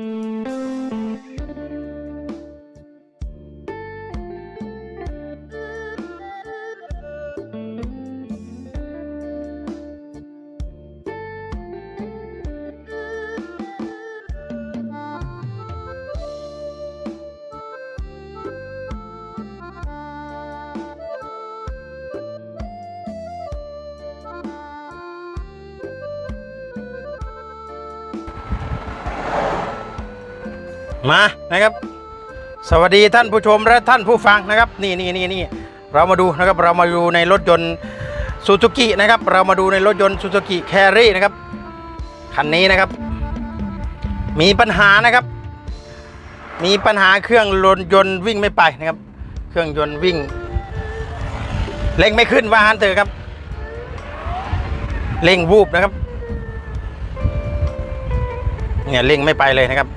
Mm-hmm. มานะครับ สวัสดีท่านผู้ชมและท่านผู้ฟังนะครับ นี่นี่นี่นี่เรามาดูนะครับเรามาดูในรถยนต์ซูซูกินะครับ เรามาดูในรถยนต์ซูซูกิแครี่นะครับคันนี้นะครับ มีปัญหานะครับ มีปัญหาเครื่องรถยนต์วิ่งไม่ไปนะครับ เครื่องยนต์วิ่งเร่งไม่ขึ้นว่าฮันเตอร์ครับเร่งวูบนะครับเนี่ยเร่งไม่ไปเลยนะครับ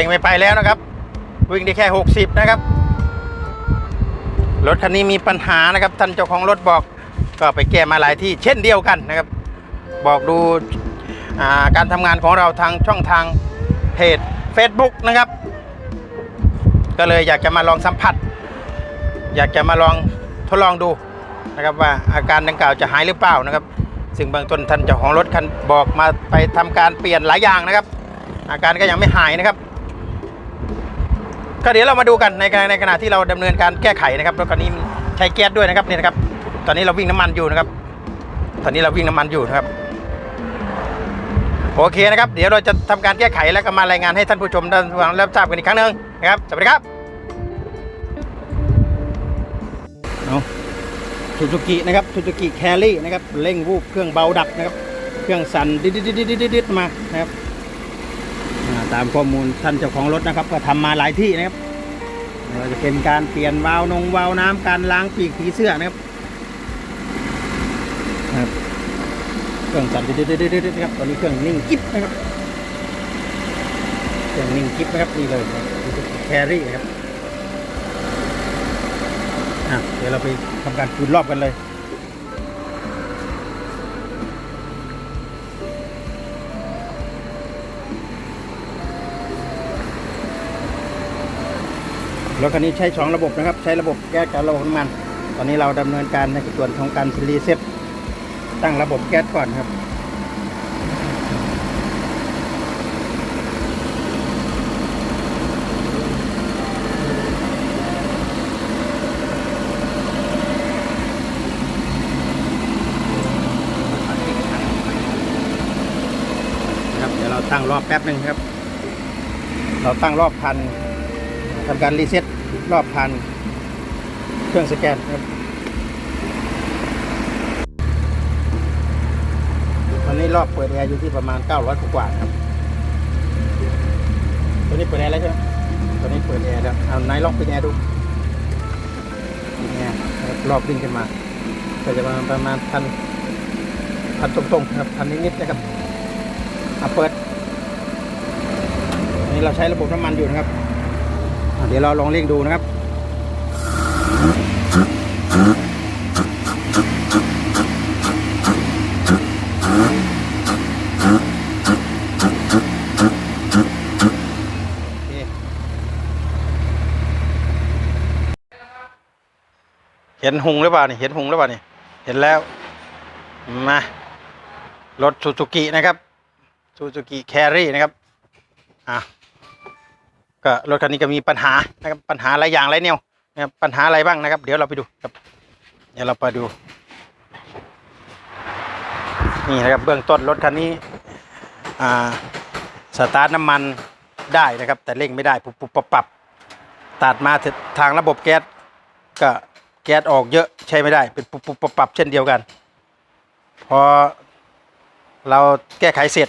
ร่งไม่ไปแล้วนะครับ วิ่งได้แค่ 60 นะครับ รถคันนี้มีปัญหานะครับท่านเจ้าของรถบอกก็ไปแก้มาหลายที่เช่นเดียวกันนะครับ บอกดูาการทำงานของเราทางช่องทางเพจ Facebook นะครับ ก็เลยอยากจะมาลองสัมผัส อยากจะมาลองทดลองดูนะครับว่าอาการดังกล่าวจะหายหรือเปล่านะครับ ซึ่งบื้องต้นท่านเจ้าของรถคันบอกมาไปทำการเปลี่ยนหลายอย่างนะครับ อาการก็ยังไม่หายนะครับ ก็เดี๋ยวเรามาดูกันในในขณะที่เราดำเนินการแก้ไขนะครับรถคันนี้ใช้แก๊สด้วยนะครับนี่นะครับ ตอนนี้เราวิ่งน้ำมันอยู่นะครับ ตอนนี้เราวิ่งน้ำมันอยู่นะครับโอเคนะครับ เดี๋ยวเราจะทำการแก้ไขแล้วก็มารายงานให้ท่านผู้ชมได้ฟังรับทราบกันอีกครั้งหนึ่งนะครับสวัสดีครับเอาซูซูกินะครับซูซูกิแคลรี่นะครับเร่งวูบเครื่องเบาดับนะครับ เครื่องสั่นดิดดิดดิดดิดิดิมานะครับ ตามข้อมูลท่านเจ้าของรถนะครับ ก็ทำมาหลายที่นะครับไม่ว่าจะเป็นการเปลี่ยนวาล์วนงวาล์วน้ำการล้างปีกผีเสื้อนะครับครับเครื่องสั่นดิดดิดดิดดิดดิดนะครับตอนนี้เครื่องนิ่งกิ๊บนะครับเครื่องนิ่งกิ๊บนะครับนี่เลยแครี่นะครับอะเดี๋ยวเราไปทำการคูณรอบกันเลย รถคันนี้ใช้สองระบบนะครับ ใช้ระบบแก๊สกับระบบน้ำมัน ตอนนี้เราดำเนินการในส่วนของการรีเซ็ตตั้งระบบแก๊สก่อนครับครับ เดี๋ยวเราตั้งรอบแป๊บหนึ่งครับ เราตั้งรอบพัน ทำการรีเซ็ตรอบพันเครื่องสแกนครับตอนนี้รอบเปิดแอร์อยู่ที่ประมาณ 900 กว่าๆครับตัวนี้เปิดแอร์แล้วใช่ไหมตัวนี้เปิดแอร์แล้วเอาไหนลองปิดแอร์ดูปิดแอร์นะครับรอบวิ่งขึ้นมาก็จะประมาณประมาณพันพันตรงๆครับพันนิดๆนะครับเอาเปิดอันนี้เราใช้ระบบน้ำมันอยู่นะครับ เดี๋ยวเราลองเร่งดูนะครับเคเห็นหุงหรือเปล่านี่เห็นหุงหรือเปล่านี่เห็นแล้วมารถซูซูกินะครับซูซูกิแครี่นะครับอะ ก็รถคันนี้ก็มีปัญหานะครับปัญหาหลายอย่างหลายแนวนะครับปัญหาอะไรบ้างนะครับ เดี๋ยวเราไปดูครับ เดี๋ยวเราไปดูนี่นะครับเบื้องต้นรถคันนี้อ่าสตาร์ทน้ำมันได้นะครับ แต่เร่งไม่ได้ปุบปุบปับปับตัดมาทางระบบแก๊สก็แก๊สออกเยอะใช้ไม่ได้เป็นปุบปุบปับปับเช่นเดียวกัน พอเราแก้ไขเสร็จ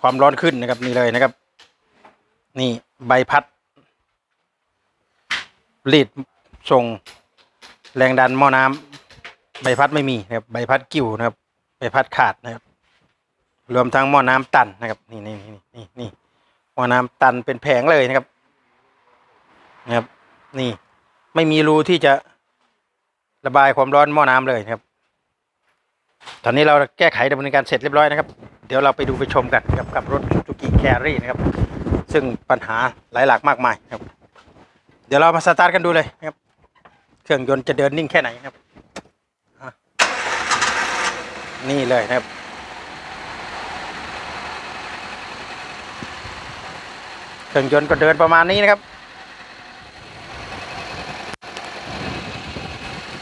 ความร้อนขึ้นนะครับนี่เลยนะครับ นี่ ใบพัดรีดส่งแรงดันหม้อน้ำใบพัดไม่มีนะครับใบพัดกิ่วนะครับใบพัดขาดนะครับ รวมทั้งหม้อน้ำตันนะครับนี่นี่นี่นี่นี่หม้อน้ำตันเป็นแผงเลยนะครับนะครับ นี่ไม่มีรูที่จะระบายความร้อนหม้อน้ำเลยนะครับ ตอนนี้เราแก้ไขดำเนินการเสร็จเรียบร้อยนะครับ เดี๋ยวเราไปดูไปชมกันกับกับรถ Suzuki Carry นะครับ ซึ่งปัญหาหลายหลากมากมายครับ เดี๋ยวเรามาสตาร์ทกันดูเลยครับ เครื่องยนต์จะเดินนิ่งแค่ไหนครับ นี่เลยนะครับ เครื่องยนต์ก็เดินประมาณนี้นะครับ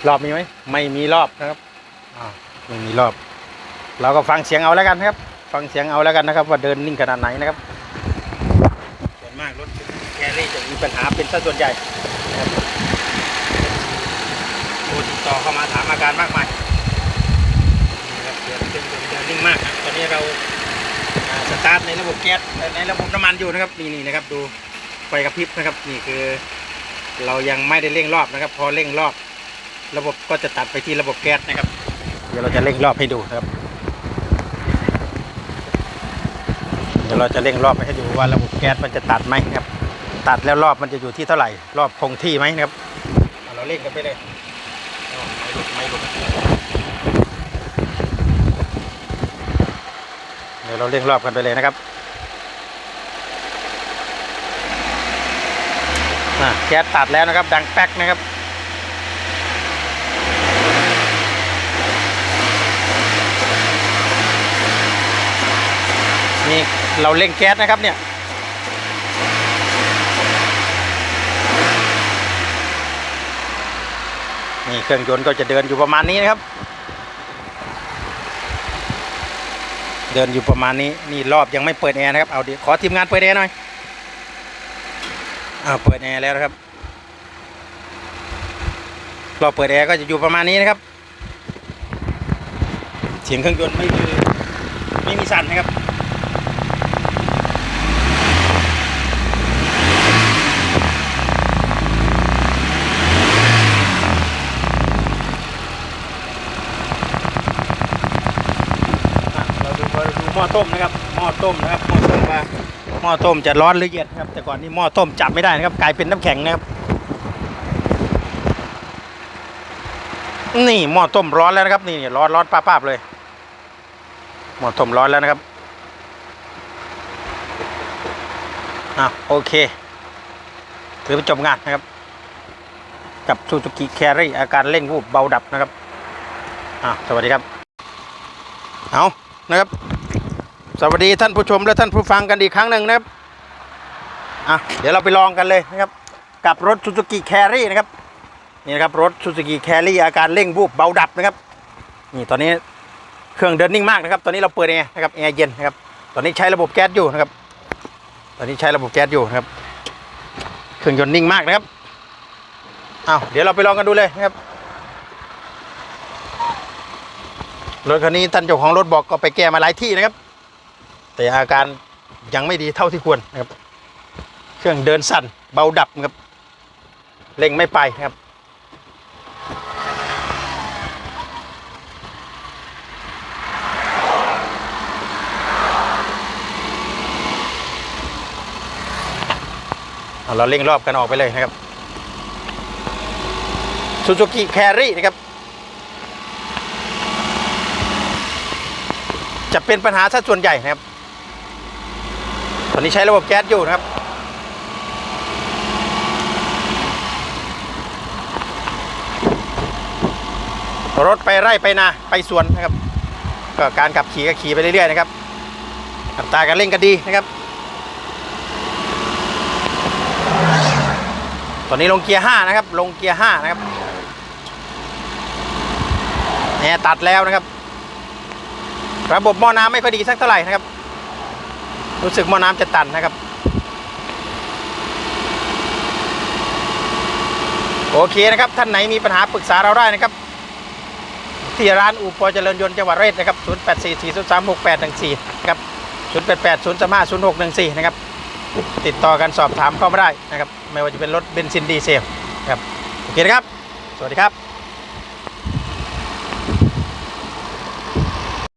รอบมีไหมไม่มีรอบนะครับไม่มีรอบ เราก็ฟังเสียงเอาแล้วกันครับ ฟังเสียงเอาแล้วกันนะครับ ว่าเดินนิ่งขนาดไหนนะครับ ส่วนมากรถแครี่จะมี ปัญหาเป็นส่วนใหญ่นะครับโอ้ติดต่อเข้ามาถามอาการมากมายนี่ครับเดินเดินเดินเดินนิ่งมากครับตอนนี้เราสตาร์ทในระบบแก๊สในระบบน้ำมันอยู่นะครับนี่นี่นะครับดูไฟกระพริบนะครับนี่คือ เรายังไม่ได้เร่งรอบนะครับ พอเร่งรอบ ระบบก็จะตัดไปที่ระบบแก๊สนะครับ เดี๋ยวเราจะเร่งรอบให้ดูนะครับ เดี๋ยวเราจะเร่งรอบให้ดูว่าระบบแก๊สมันจะตัดไหมครับ ตัดแล้วรอบมันจะอยู่ที่เท่าไหร่ รอบคงที่ไหมนะครับเอาเราเร่งกันไปเลยเอาไม่หลุดไม่หลุดเดี๋ยวเราเร่งรอบกันไปเลยนะครับอะแก๊สตัดแล้วนะครับ ดังแป๊กนะครับนี่เราเร่งแก๊สนะครับเนี่ย นี่เครื่องยนต์ก็จะเดินอยู่ประมาณนี้นะครับ เดินอยู่ประมาณนี้นี่รอบยังไม่เปิดแอร์นะครับเอาดิขอทีมงานเปิดแอร์หน่อยอ้าวเปิดแอร์แล้วนะครับรอบเปิดแอร์ก็จะอยู่ประมาณนี้นะครับ เสียงเครื่องยนต์ไม่มีไม่มีสั่นนะครับ อะเราดูเราดูหม้อ ต้มนะครับหม้อต้มนะครับหม้อต้มว่าหม้อต้มจะร้อนหรือเย็นครับ แต่ก่อนนี้หม้อต้มจับไม่ได้นะครับ กลายเป็นน้ำแข็งนะครับ นี่หม้อต้มร้อนแล้วนะครับ นี่ร้อนร้อนป้าป้าเลยหม้อต้มร้อนแล้วนะครับอะโอเคถือเป็นจบงานนะครับ กับซูซูกิแครี่อาการเร่งวูบเบาดับนะครับอะสวัสดีครับเอานะครับ สวัสดีท่านผู้ชมและท่านผู้ฟังกันอีกครั้งหนึ่งนะครับอะเดี๋ยวเราไปลองกันเลยนะครับ กับรถ Suzuki Carry นะครับนี่นะครับรถ Suzuki Carry อาการเร่งวูบเบาดับนะครับ นี่ตอนนี้เครื่องเดินนิ่งมากนะครับ ตอนนี้เราเปิดแอร์นะครับแอร์เย็นนะครับ ตอนนี้ใช้ระบบแก๊สอยู่นะครับ ตอนนี้ใช้ระบบแก๊สอยู่นะครับ เครื่องยนต์นิ่งมากนะครับเอาเดี๋ยวเราไปลองกันดูเลยนะครับรถคันนี้ท่านเจ้าของรถบอกก็ไปแก้มาหลายที่นะครับ แต่อาการยังไม่ดีเท่าที่ควรนะครับ เครื่องเดินสั่นเบาดับนะครับเร่งไม่ไปนะครับเอาเราเร่งรอบกันออกไปเลยนะครับ Suzuki Carry นะครับ จะเป็นปัญหาซะส่วนใหญ่นะครับต อนนี้ใช้ระบบแก๊สอยู่นะครับ รถไปไร่ไปนาไปสวนนะครับ ก็การขับขี่ก็ขี่ไปเรื่อยๆนะครับอัตราการเร่งก็ดีนะครับ ตอนนี้ลงเกียร์ 5 นะครับ ลงเกียร์ 5 นะครับแอร์ตัดแล้วนะครับ ระบบหม้อน้ำไม่ค่อยดีสักเท่าไหร่นะครับ รู้สึกหม้อน้ำจะตันนะครับ โอเคนะครับ ท่านไหนมีปัญหาปรึกษาเราได้นะครับ ที่ร้านอู่ปอเจริญยนต์จังหวัดร้อยเอ็ดนะครับ 0844036814 ครับ 0880350614 นะครับ ติดต่อกันสอบถามเข้ามาได้นะครับ ไม่ว่าจะเป็นรถเบนซินดีเซลครับ โอเคนะครับ สวัสดีครับ